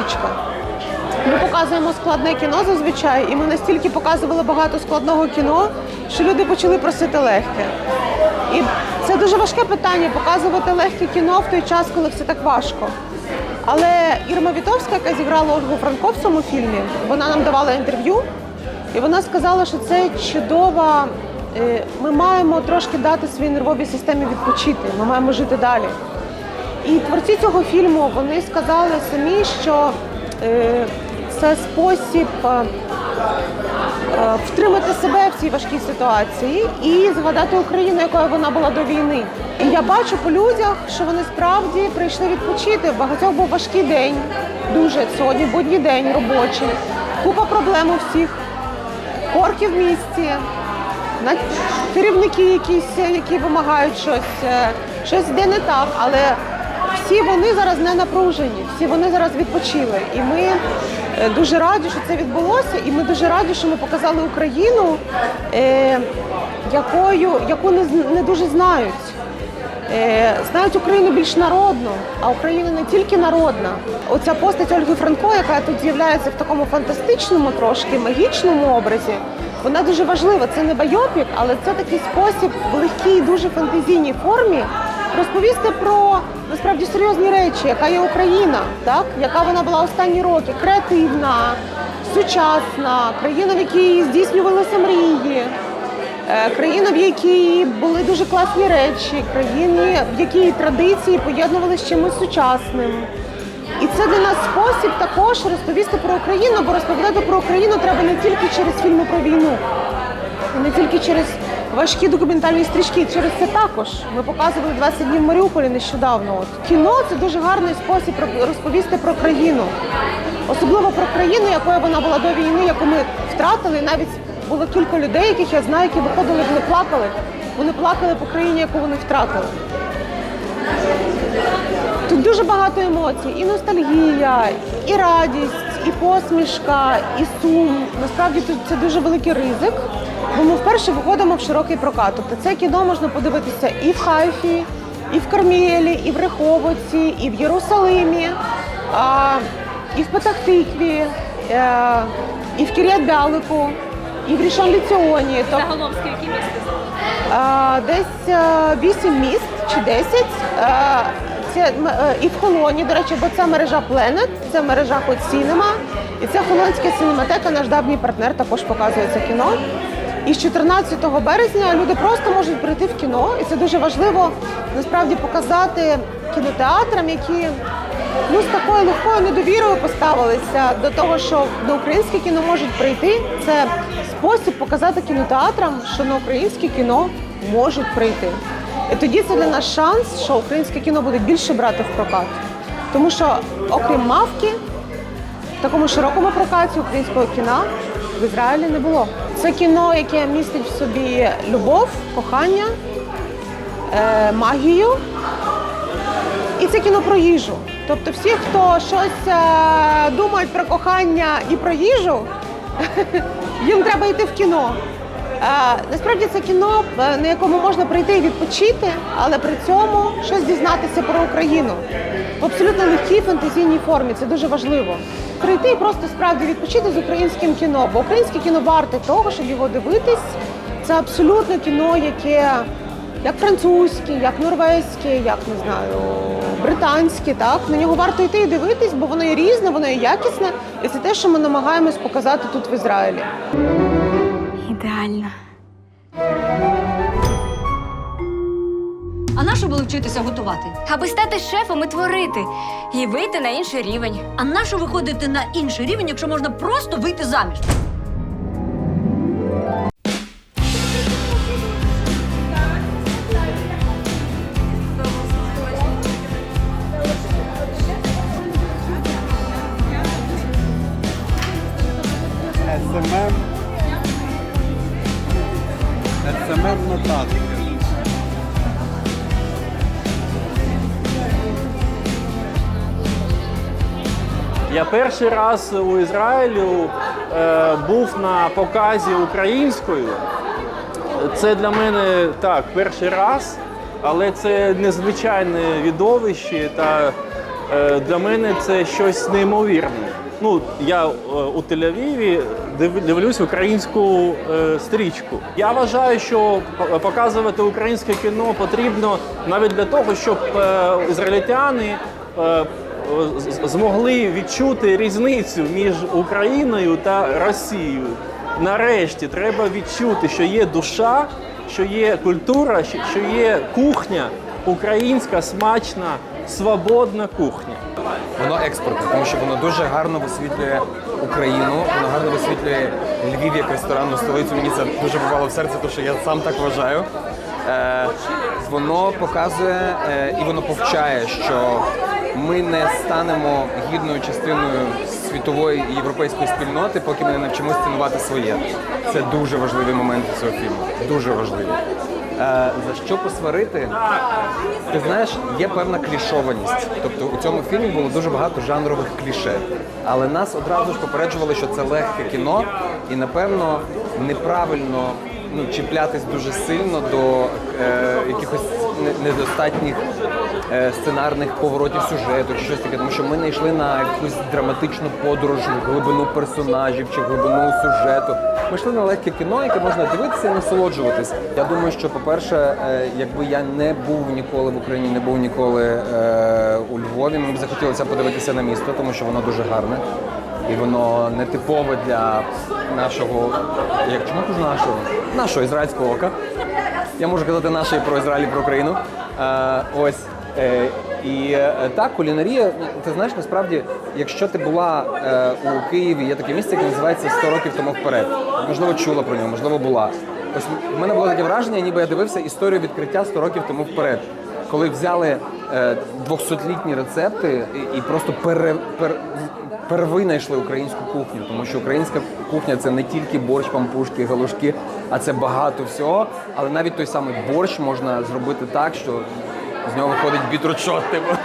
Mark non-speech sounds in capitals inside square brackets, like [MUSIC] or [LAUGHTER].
звичка. Ми показуємо складне кіно зазвичай, і ми настільки показували багато складного кіно, що люди почали просити легке. І це дуже важке питання показувати легке кіно в той час, коли все так важко. Але Ірма Вітовська, яка зіграла Ольгу Франко в цьому фільмі, вона нам давала інтерв'ю, і вона сказала, що це чудова. е, Ми маємо трошки дати своїй нервовій системі відпочити. Ми маємо жити далі. І творці цього фільму вони сказали самі, що е, це спосіб е, е, втримати себе в цій важкій ситуації і згадати Україну, якою вона була до війни. І я бачу по людях, що вони справді прийшли відпочити. Багатьох був важкий день, дуже сьогодні будній день робочий, купа проблем у всіх, корки в місті, керівники якісь, які вимагають щось, щось йде не так, але всі вони зараз не напружені, всі вони зараз відпочили. І ми е, дуже раді, що це відбулося, і ми дуже раді, що ми показали Україну, е, якою, яку не, не дуже знають. Е, Знають Україну більш народну, а Україна не тільки народна. Оця постать Ольги Франко, яка тут з'являється в такому фантастичному, трошки магічному образі, вона дуже важлива. Це не байопік, але це такий спосіб в легкій, дуже фантазійній формі розповісти про насправді серйозні речі, яка є Україна, так яка вона була останні роки, креативна, сучасна, країна, в якій здійснювалися мрії. Е, Країна, в якій були дуже класні речі, країні, в якій традиції поєднувалися з чимось сучасним. І це для нас спосіб також розповісти про Україну, бо розповідати про Україну треба не тільки через фільми про війну, не тільки через важкі документальні стрічки, через це також. Ми показували 20 днів в Маріуполі нещодавно. От. Кіно це дуже гарний спосіб розповісти про країну. Особливо про країну, якою вона була до війни, яку ми втратили. Навіть було кілька людей, яких я знаю, які виходили, вони плакали. Вони плакали по країні, яку вони втратили. Тут дуже багато емоцій, і ностальгія, і радість, і посмішка, і сум. Насправді тут це дуже великий ризик, бо ми вперше виходимо в широкий прокат. Тобто це кіно можна подивитися і в Хайфі, і в Кармєлі, і в Реховоці, і в Єрусалимі, а, і в Петахтикві, е, і в Кірят-Бялику, і в Рішон Ліціоні. Тобто Загалом скільки місць? а, Десь е, 8 міст чи 10. Е, Це е, і в Холоні, до речі, бо це мережа Planet, це мережа Hot Cinema, і це Холонська синематека, наш давній партнер також показує це кіно. І з 14 березня люди просто можуть прийти в кіно, і це дуже важливо насправді показати кінотеатрам, які ну, з такою легкою недовірою поставилися до того, що на українське кіно можуть прийти. Це спосіб показати кінотеатрам, що на українське кіно можуть прийти. І тоді це для нас шанс, що українське кіно буде більше брати в прокат. Тому що, окрім мавки, в такому широкому прокаті українського кіна в Ізраїлі не було. Це кіно, яке містить в собі любов, кохання, е, магію. І це кіно про їжу. Тобто всі, хто щось е, думають про кохання і про їжу, [LAUGHS] їм треба йти в кіно. Е, насправді це кіно, е, на якому можна прийти і відпочити, але при цьому щось дізнатися про Україну в абсолютно легкій фантазійній формі. Це дуже важливо. Прийти і просто справді відпочити з українським кіно, бо українське кіно варте того, щоб його дивитись. Це абсолютно кіно, яке як французьке, як норвезьке, як не знаю, британське. Так на нього варто йти і дивитись, бо воно є різне, воно є якісне, і це те, що ми намагаємось показати тут в Ізраїлі. Ідеально. А на що було вчитися готувати? Аби стати шефом і творити, і вийти на інший рівень. А на що виходити на інший рівень, якщо можна просто вийти заміж? СММ. СММ нотатки. Я перший раз у Ізраїлю е, був на показі українською. Це для мене так, перший раз, але це незвичайне відовище та е, для мене це щось неймовірне. Ну, я е, у Тель-Авіві дивлюсь українську е, стрічку. Я вважаю, що показувати українське кіно потрібно навіть для того, щоб е, ізраїльтяни змогли відчути різницю між Україною та Росією. Нарешті треба відчути, що є душа, що є культура, що є кухня, українська смачна, свободна кухня. Воно експортне, тому що воно дуже гарно висвітлює Україну, воно гарно висвітлює Львів як ресторанну столицю. Мені це дуже бувало в серці, тому що я сам так вважаю. Е, воно показує е, і воно повчає, що ми не станемо гідною частиною світової і європейської спільноти, поки ми не навчимося цінувати своє. Це дуже важливий момент цього фільму. Дуже важливий. Е, за що посварити? Ти знаєш, є певна клішованість. Тобто у цьому фільмі було дуже багато жанрових кліше. Але нас одразу ж попереджували, що це легке кіно, і напевно неправильно ну, чіплятись дуже сильно до е, якихось недостатніх сценарних поворотів сюжету чи щось таке, тому що ми не йшли на якусь драматичну подорож глибину персонажів чи глибину сюжету. Ми йшли на легке кіно, яке можна дивитися і насолоджуватись. Я думаю, що, по-перше, е, якби я не був ніколи в Україні, не був ніколи е, у Львові, мені б захотілося подивитися на місто, тому що воно дуже гарне. І воно не типове для нашого, як чому кажу нашого? Нашого ізраїльського ока. Я можу казати наше про Ізраїль, і про Україну. Е, ось. Е, і е, так, кулінарія, ти знаєш, насправді, якщо ти була е, у Києві, є таке місце, яке називається «100 років тому вперед. Можливо, чула про нього, можливо, була. Ось в мене було таке враження, ніби я дивився історію відкриття 100 років тому вперед. Коли взяли е, 200-літні рецепти і, просто пере, пер, перевинайшли українську кухню, тому що українська кухня це не тільки борщ, пампушки, галушки, а це багато всього. Але навіть той самий борщ можна зробити так, що з нього виходить бітручот. Типу.